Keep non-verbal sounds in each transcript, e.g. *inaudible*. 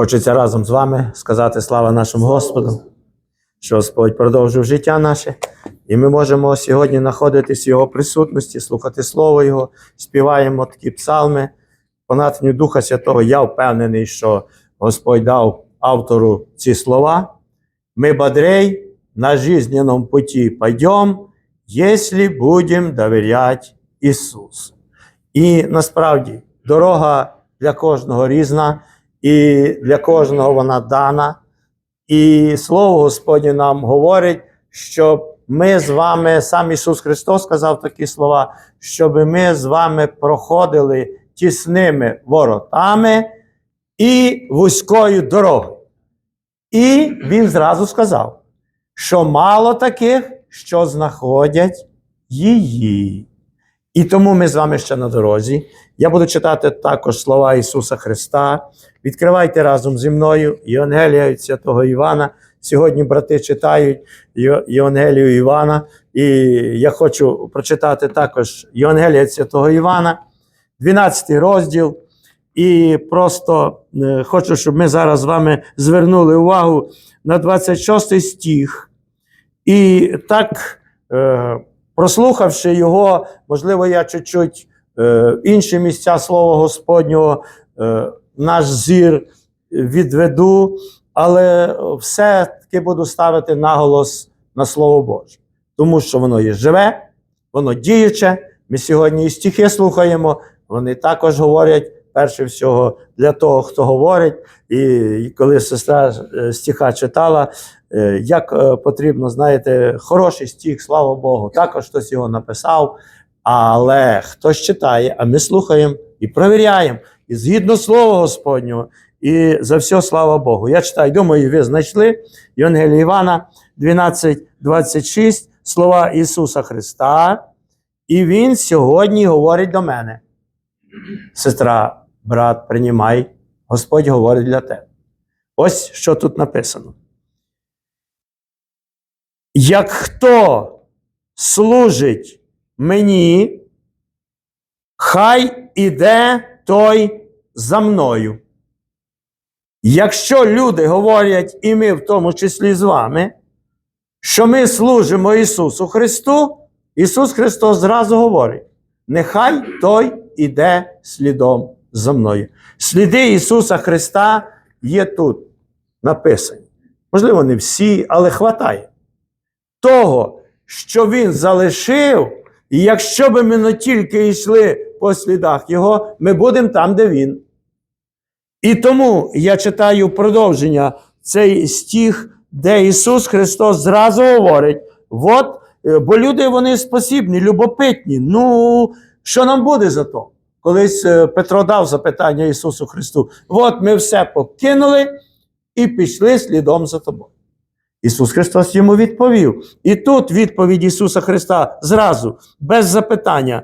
Хочеться разом з вами сказати слава нашому Господу, що Господь продовжив життя наше, і ми можемо сьогодні знаходитись в Його присутності, слухати Слово Його, співаємо такі псалми. По натхненню Духа Святого я впевнений, що Господь дав автору ці слова. Мы бодрей на жизненном пути пойдем, если будем доверять Ісусу. І насправді дорога для кожного різна, і для кожного вона дана. І Слово Господнє нам говорить, щоб ми з вами, сам Ісус Христос сказав такі слова, щоб ми з вами проходили тісними воротами і вузькою дорогою. І він зразу сказав, що мало таких, що знаходять її. І тому ми з вами ще на дорозі. Я буду читати також слова Ісуса Христа. Відкривайте разом зі мною Євангелія від Святого Івана. Сьогодні брати читають Євангелію Івана. І я хочу прочитати також Євангелія від Святого Івана, 12 розділ. І просто е, хочу, щоб ми зараз з вами звернули увагу на 26 стих. І так, е, прослухавши його, можливо, я чуть-чуть е, інші місця Слова Господнього, е, наш зір відведу, але все-таки буду ставити наголос на Слово Боже, тому що воно є живе, воно діюче. Ми сьогодні і стихи слухаємо, вони також говорять. Перше всього для того, хто говорить, і коли сестра е, стиха читала, е, як е, потрібно, знаєте, хороший стих, слава Богу, також хтось його написав. Але хтось читає, а ми слухаємо і провіряємо. І згідно слова Господнього, і за все слава Богу. Я читаю, думаю, ви знайшли Євангелія Івана 12:26, слова Ісуса Христа. І Він сьогодні говорить до мене. Сестра, брат, приймай, Господь говорить для тебе. Ось що тут написано. Як хто служить мені, хай іде той за мною. Якщо люди говорять, і ми в тому числі з вами, що ми служимо Ісусу Христу, Ісус Христос зразу говорить: нехай той іде слідом за мною. Сліди Ісуса Христа є тут написані. Можливо, не всі, але хватає. Того, що Він залишив, і якщо би ми не тільки йшли по слідах Його, ми будемо там, де Він. І тому я читаю продовження цей стих, де Ісус Христос зразу говорить: от, е, бо люди вони спосібні, любопитні. Ну, що нам буде за то? Колись е, Петро дав запитання Ісусу Христу: от ми все покинули і пішли слідом за тобою. Ісус Христос йому відповів. І тут відповідь Ісуса Христа зразу, без запитання.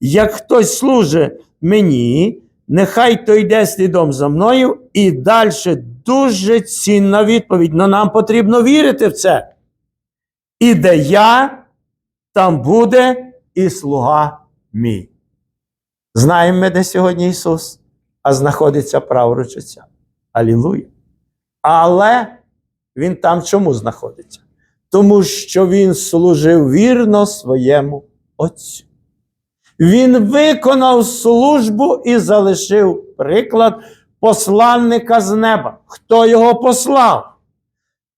Як хтось служить мені, нехай то йде слідом за мною, і далі дуже цінна відповідь. Но нам потрібно вірити в це. І де я, там буде і слуга мій. Знаємо ми, де сьогодні Ісус, а знаходиться праворуч Отця. Алілуя. Але Він там чому знаходиться? Тому що Він служив вірно своєму Отцю. Він виконав службу і залишив приклад посланника з неба. Хто його послав?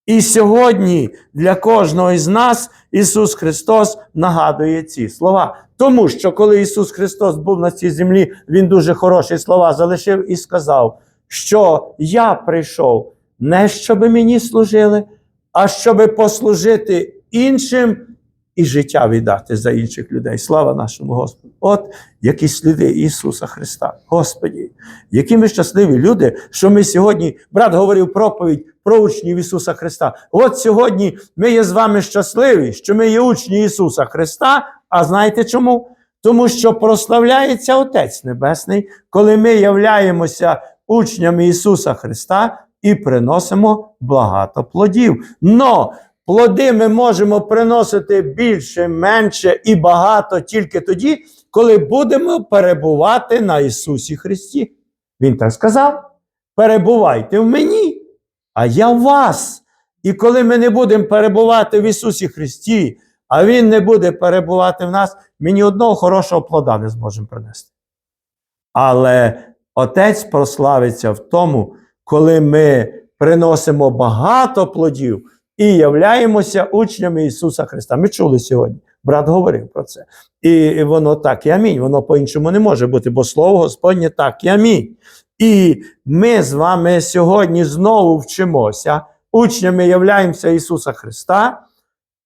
І сьогодні для кожного із нас Ісус Христос нагадує ці слова. Тому що коли Ісус Христос був на цій землі, Він дуже хороші слова залишив і сказав, що я прийшов не щоб мені служили, а щоб послужити іншим і життя віддати за інших людей. Слава нашому Господу! От які сліди Ісуса Христа. Господі, які ми щасливі люди, що ми сьогодні, брат говорив проповідь про учнів Ісуса Христа. От сьогодні ми є з вами щасливі, що ми є учні Ісуса Христа. А знаєте чому? Тому що прославляється Отець Небесний, коли ми являємося учнями Ісуса Христа і приносимо багато плодів. Но плоди ми можемо приносити більше, менше і багато тільки тоді, коли будемо перебувати на Ісусі Христі. Він так сказав. перебувайте в мені, а я в вас. І коли ми не будемо перебувати в Ісусі Христі, а Він не буде перебувати в нас, ми ні одного хорошого плода не зможемо принести. Але Отець прославиться в тому, коли ми приносимо багато плодів і являємося учнями Ісуса Христа. Ми чули сьогодні. Брат говорив про це. І воно так і амінь. Воно по-іншому не може бути, бо Слово Господнє так і амінь. І ми з вами сьогодні знову вчимося, учнями являємося Ісуса Христа.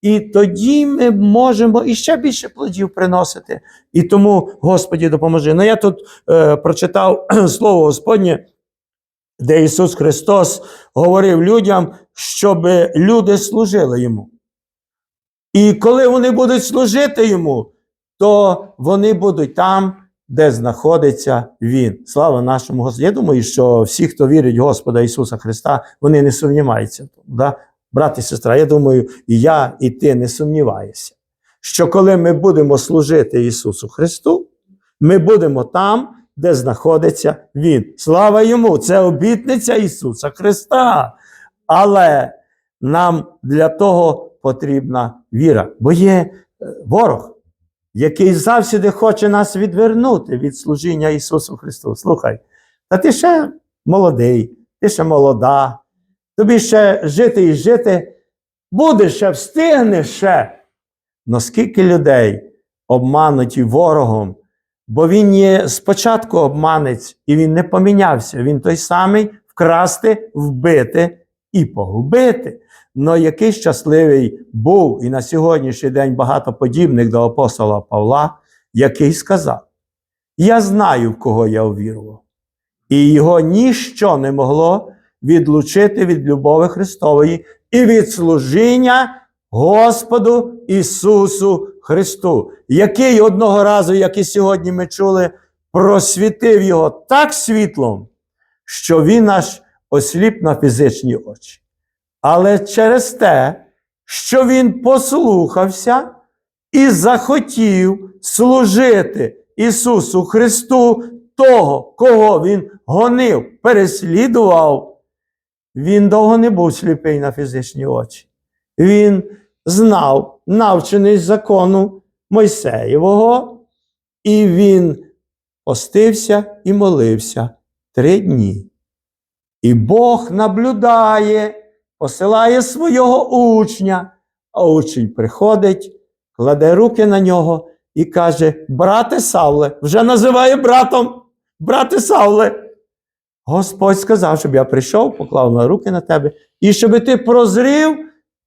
І тоді ми можемо іще більше плодів приносити. І тому, Господі, допоможи. Ну, я тут е, прочитав *clears throat* Слово Господнє, де Ісус Христос говорив людям, щоб люди служили Йому. І коли вони будуть служити Йому, то вони будуть там, де знаходиться Він. Слава нашому Господу. Я думаю, що всі, хто вірить в Господа Ісуса Христа, вони не сумніваються. Да? Брат і сестра, я думаю, і я, і ти не сумніваєшся, що коли ми будемо служити Ісусу Христу, ми будемо там, де знаходиться Він. Слава йому! Це обітниця Ісуса Христа. Але нам для того потрібна віра, бо є е, ворог, який завжди хоче нас відвернути від служіння Ісусу Христу. Слухай, та ти ще молодий, ти ще молода, тобі ще жити і жити, будеш ще, встигнеш ще. Но людей обмануті ворогом, бо він є спочатку обманець, і він не помінявся. Він той самий вкрасти, вбити і погубити. Но який щасливий був і на сьогоднішній день багато подібних до апостола Павла, який сказав: Я знаю, в кого я увірував, і його ніщо не могло відлучити від любові Христової і від служіння Господу Ісусу Христу, який одного разу, як і сьогодні ми чули, просвітив його так світлом, що він аж осліп на фізичні очі. Але через те, що він послухався і захотів служити Ісусу Христу, того, кого Він гонив, переслідував, він довго не був сліпий на фізичні очі. Він знав, навчений закону Мойсеєвого, і він постився і молився три дні. І Бог наблюдає, посилає свого учня, а учень приходить, кладе руки на нього і каже: Брате Савле, вже називає братом, брате Савле. Господь сказав, щоб я прийшов, поклав на руки на тебе, і щоб ти прозрів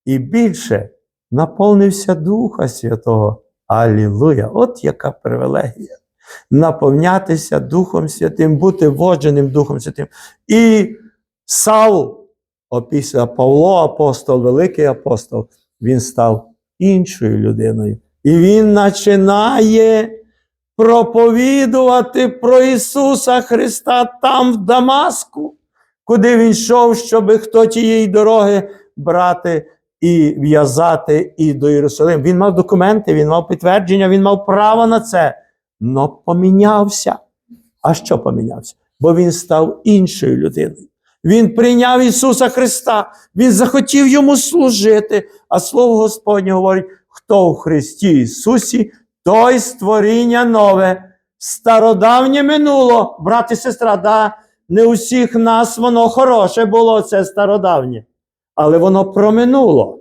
і більше наповнився Духа Святого. Алілуя! От яка привілегія. Наповнятися Духом Святим, бути водженим Духом Святим. І Саул, опісля Павло, апостол, великий апостол, він став іншою людиною. І він починає проповідувати про Ісуса Христа там, в Дамаску, куди він йшов, щоб хто тієї дороги брати і в'язати і до Єрусалиму. Він мав документи, він мав підтвердження, він мав право на це. Но помінявся. А що помінявся? Бо він став іншою людиною. Він прийняв Ісуса Христа, Він захотів йому служити. А Слово Господнє говорить: хто у Христі Ісусі, той створіння нове, стародавнє минуло, брат і сестра, да, не усіх нас воно хороше було, це стародавнє, але воно проминуло.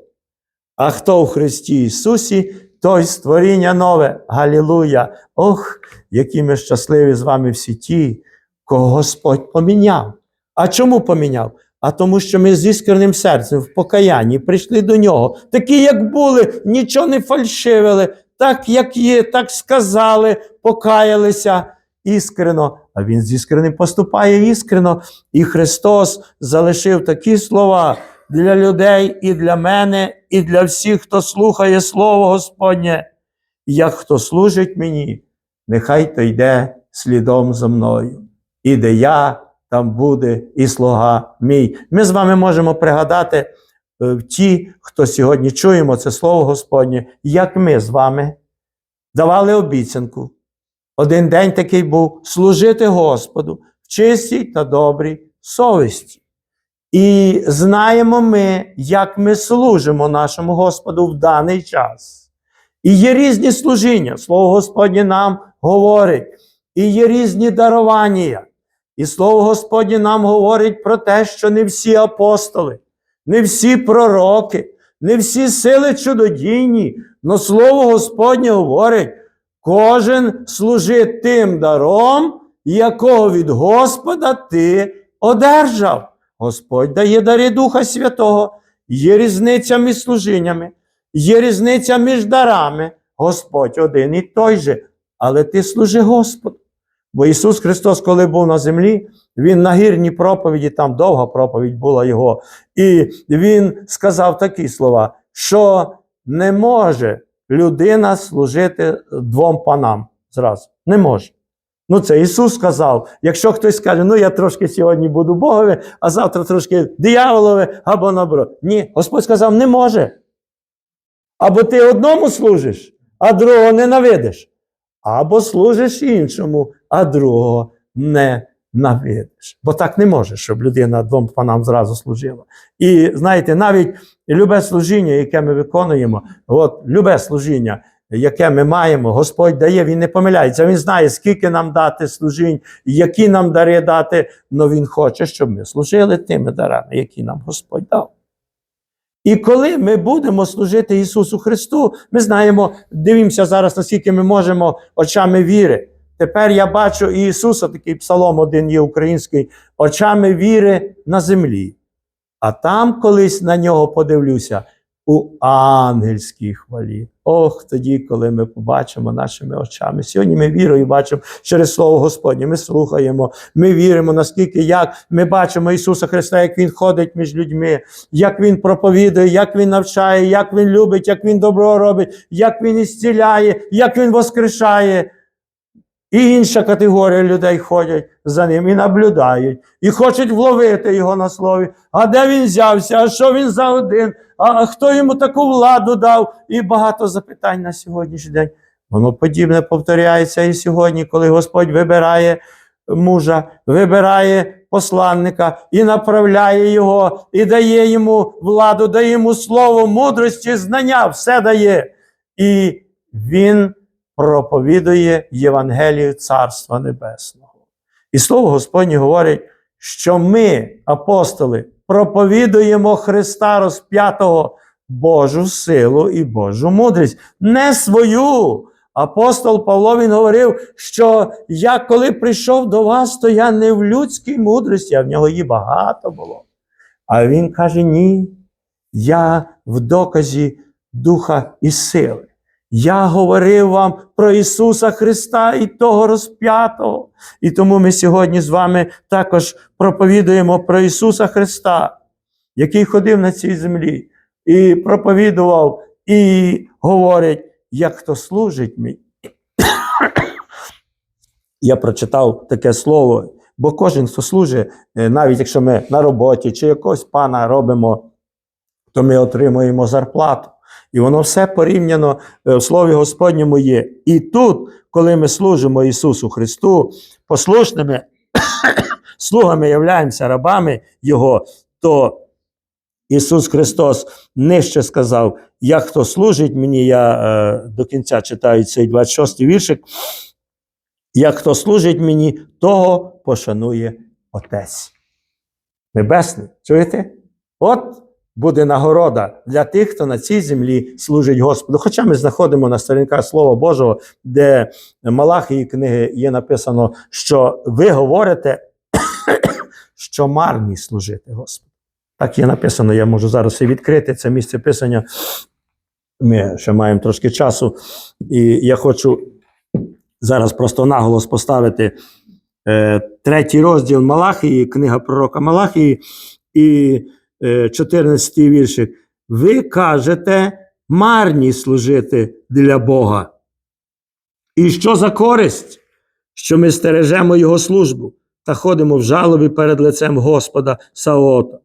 А хто у Христі Ісусі, той створіння нове. Галілуя! Ох, які ми щасливі з вами всі ті, кого Господь поміняв. А чому поміняв? А тому, що ми з іскренним серцем в покаянні прийшли до нього, такі, як були, нічого не фальшивили, так, як є, так сказали, покаялися іскрено. А він з іскренним поступає іскрено. І Христос залишив такі слова для людей і для мене, і для всіх, хто слухає Слово Господнє. Як хто служить мені, нехай то йде слідом за мною. І де я, там буде і слуга мій. Ми з вами можемо пригадати ті, хто сьогодні чуємо це Слово Господнє, як ми з вами давали обіцянку. Один день такий був служити Господу в чистій та добрій совісті. І знаємо ми, як ми служимо нашому Господу в даний час. І є різні служіння. Слово Господнє нам говорить, і є різні дарування. І Слово Господнє нам говорить про те, що не всі апостоли, не всі пророки, не всі сили чудодійні, но Слово Господнє говорить, кожен служить тим даром, якого від Господа ти одержав. Господь дає дари Духа Святого. Є різниця між служіннями, є різниця між дарами. Господь один і той же, але ти служи Господу. Бо Ісус Христос, коли був на землі, Він на гірній проповіді, там довга проповідь була Його, і Він сказав такі слова, що не може людина служити двом панам зразу. Не може. Ну, це Ісус сказав. Якщо хтось скаже, ну я трошки сьогодні буду Богові, а завтра трошки дияволове або наоборот. Ні, Господь сказав, не може. Або ти одному служиш, а другого ненавидиш. Або служиш іншому, а другого не навидиш. Бо так не може, щоб людина двом панам зразу служила. І знаєте, навіть любе служіння, яке ми виконуємо, от любе служіння, яке ми маємо, Господь дає, Він не помиляється. Він знає, скільки нам дати служінь, які нам дари дати, але Він хоче, щоб ми служили тими дарами, які нам Господь дав. І коли ми будемо служити Ісусу Христу, ми знаємо, дивимося зараз, наскільки ми можемо очами віри. Тепер я бачу Ісуса, такий псалом один є український, очами віри на землі. А там колись на нього подивлюся у ангельській хвалі. Ох, тоді, коли ми побачимо нашими очами. Сьогодні ми вірою бачимо через Слово Господнє. Ми слухаємо, ми віримо, наскільки як ми бачимо Ісуса Христа, як Він ходить між людьми, як Він проповідує, як Він навчає, як Він любить, як Він добро робить, як Він ісціляє, як Він воскрешає. І інша категорія людей ходять за ним і наблюдають, і хочуть вловити його на слові. А де він взявся? А що він за один? А хто йому таку владу дав? І багато запитань на сьогоднішній день. Воно подібне повторяється і сьогодні, коли Господь вибирає мужа, вибирає посланника і направляє його, і дає йому владу, дає йому слово, мудрості, знання, все дає. І він проповідує Євангелію Царства Небесного. І Слово Господнє говорить, що ми, апостоли, проповідуємо Христа розп'ятого Божу силу і Божу мудрість, не свою. Апостол Павло він говорив, що я коли прийшов до вас, то я не в людській мудрості, а в нього її багато було. А він каже: ні, я в доказі Духа і сили. Я говорив вам про Ісуса Христа і того розп'ятого. І тому ми сьогодні з вами також проповідуємо про Ісуса Христа, який ходив на цій землі і проповідував, і говорить, як хто служить мені. *coughs* Я прочитав таке слово, бо кожен, хто служить, е, навіть якщо ми на роботі чи якогось пана робимо, то ми отримуємо зарплату. І воно все порівняно е, в Слові Господньому є. І тут, коли ми служимо Ісусу Христу, послушними *coughs* слугами являємося рабами Його, то Ісус Христос нижче сказав: як хто служить мені, я е, до кінця читаю цей 26 віршик. Як хто служить мені, того пошанує Отець. Небесний. Чуєте? От буде нагорода для тих, хто на цій землі служить Господу. Хоча ми знаходимо на сторінках Слова Божого, де Малахії книги є написано, що ви говорите, *coughs* що марні служити Господу. Так є написано, я можу зараз і відкрити це місце писання. Ми ще маємо трошки часу, і я хочу зараз просто наголос поставити е, третій розділ Малахії, книга пророка Малахії, і 14 віршик. Ви кажете, марні служити для Бога. І що за користь, що ми стережемо Його службу та ходимо в жалобі перед лицем Господа Саота.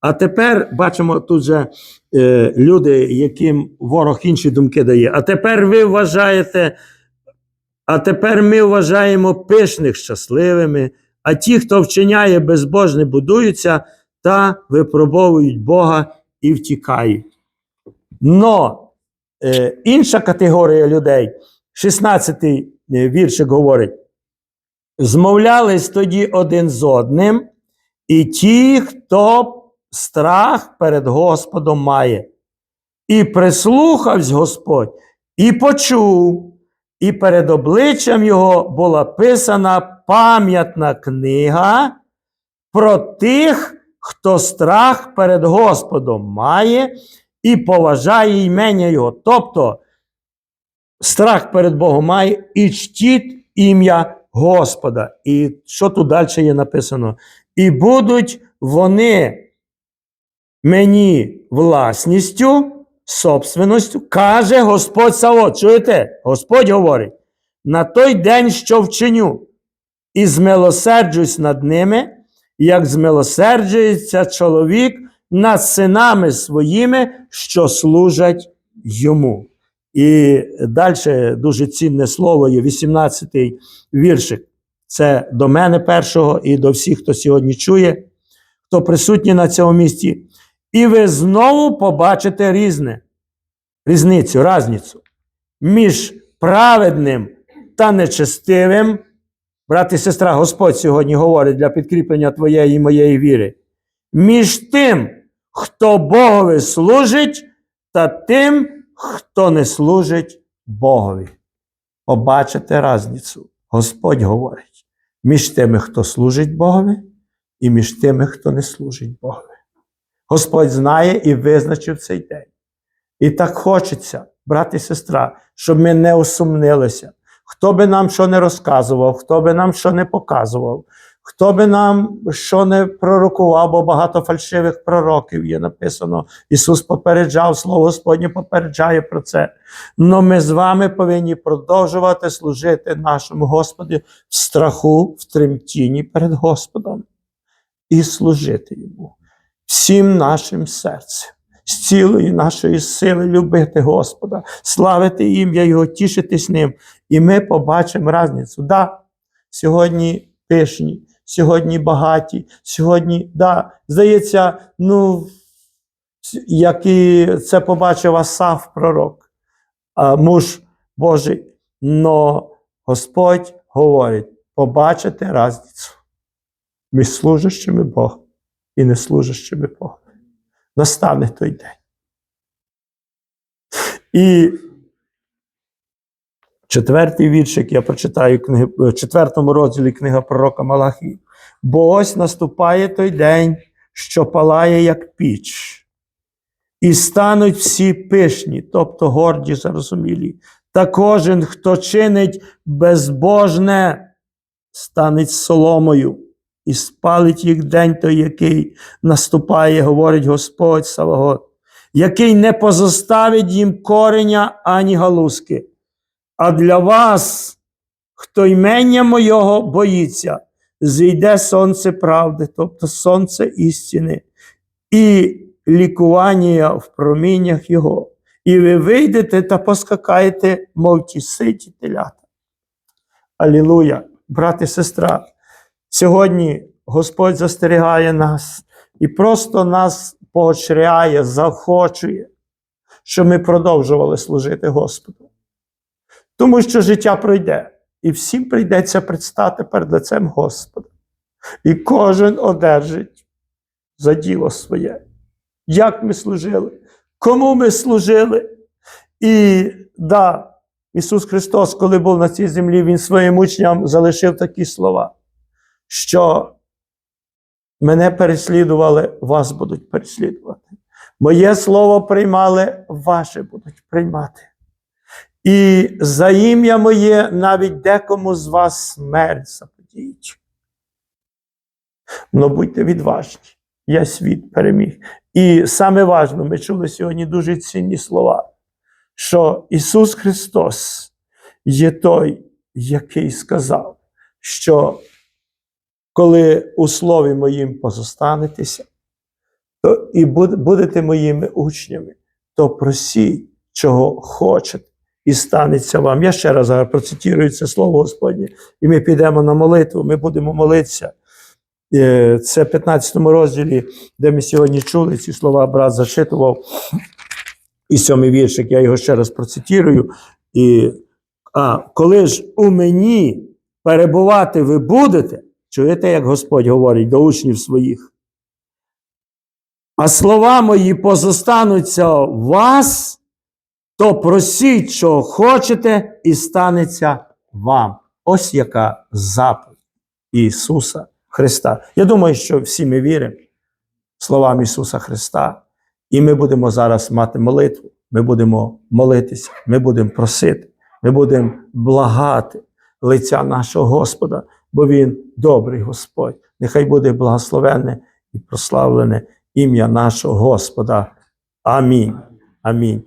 А тепер бачимо тут же е, люди, яким ворог інші думки дає. А тепер ви вважаєте, а тепер ми вважаємо пишних щасливими, а ті, хто вчиняє безбожне, будуються та випробовують Бога і втікають. Но е, інша категорія людей, 16-й е, віршик говорить: змовлялись тоді один з одним, і ті, хто страх перед Господом має. І прислухавсь Господь, і почув, і перед обличчям його була писана пам'ятна книга про тих, хто страх перед Господом має і поважає імення Його. Тобто страх перед Богом має і чтіть ім'я Господа. І що тут далі є написано? І будуть вони мені власністю, собственністю, каже Господь Савод. Чуєте? Господь говорить: на той день, що вчиню, і змилосерджусь над ними, як змилосерджується чоловік над синами своїми, що служать йому. І далі дуже цінне слово є 18-й віршик. Це до мене першого і до всіх, хто сьогодні чує, хто присутній на цьому місці. І ви знову побачите різне, різницю, разницю між праведним та нечестивим. Брат і сестра, Господь сьогодні говорить для підкріплення твоєї і моєї віри. Між тим, хто Богові служить, та тим, хто не служить Богові. Побачите різницю. Господь говорить між тими, хто служить Богові, і між тими, хто не служить Богові. Господь знає і визначив цей день. І так хочеться, брат і сестра, щоб ми не усумнилися. Хто би нам що не розказував, хто би нам що не показував, хто би нам що не пророкував, бо багато фальшивих пророків є написано. Ісус попереджав, Слово Господнє попереджає про це. Но ми з вами повинні продовжувати служити нашому Господу в страху, в тремтінні перед Господом і служити Йому всім нашим серцем. З цілої нашої сили любити Господа, славити ім'я Його, тішитись ним. І ми побачимо різницю. Да, сьогодні пишні, сьогодні багаті, сьогодні, да, здається, ну, як і це побачив Асаф пророк, муж Божий. Но Господь говорить: побачите різницю між служащими Бога і неслужащими Бога. Настане той день. І четвертий віршик я прочитаю в четвертому розділі книга пророка Малахії. Бо ось наступає той день, що палає, як піч, і стануть всі пишні, тобто горді, зарозумілі. Та кожен, хто чинить безбожне, станеть соломою і спалить їх день той, який наступає, говорить Господь Савагот, який не позоставить їм кореня ані галузки. А для вас, хто ймення мойого боїться, зійде сонце правди, тобто сонце істини, і лікування в проміннях Його. І ви вийдете та поскакаєте, мов ті ситі телята. Алілуя, брат і сестра. Сьогодні Господь застерігає нас і просто нас поощряє, захочує, щоб ми продовжували служити Господу. Тому що життя пройде, і всім прийдеться предстати перед лицем Господа. І кожен одержить за діло своє. Як ми служили, кому ми служили. І да, Ісус Христос, коли був на цій землі, Він своїм учням залишив такі слова, що мене переслідували, вас будуть переслідувати. Моє слово приймали, ваше будуть приймати. І за ім'я моє навіть декому з вас смерть заподіють. Но будьте відважні, я світ переміг. І саме важливо, ми чули сьогодні дуже цінні слова, що Ісус Христос є той, який сказав, що коли у слові моїм позостанетеся, то і будете моїми учнями, то просіть, чого хочете, і станеться вам. Я ще раз процитую це слово Господнє, і ми підемо на молитву, ми будемо молитися. Е, Це в 15 розділі, де ми сьогодні чули ці слова, брат зачитував. І сьомий віршик, я його ще раз процитую. І, а, коли ж у мені перебувати ви будете, чуєте, як Господь говорить до учнів своїх. А слова мої позостануться в вас, то просіть, що хочете, і станеться вам. Ось яка заповідь Ісуса Христа. Я думаю, що всі ми віримо словам Ісуса Христа. І ми будемо зараз мати молитву, ми будемо молитися, ми будемо просити, ми будемо благати лиця нашого Господа, бо Він добрий Господь. Нехай буде благословенне і прославлене ім'я нашого Господа. Амінь. Амінь.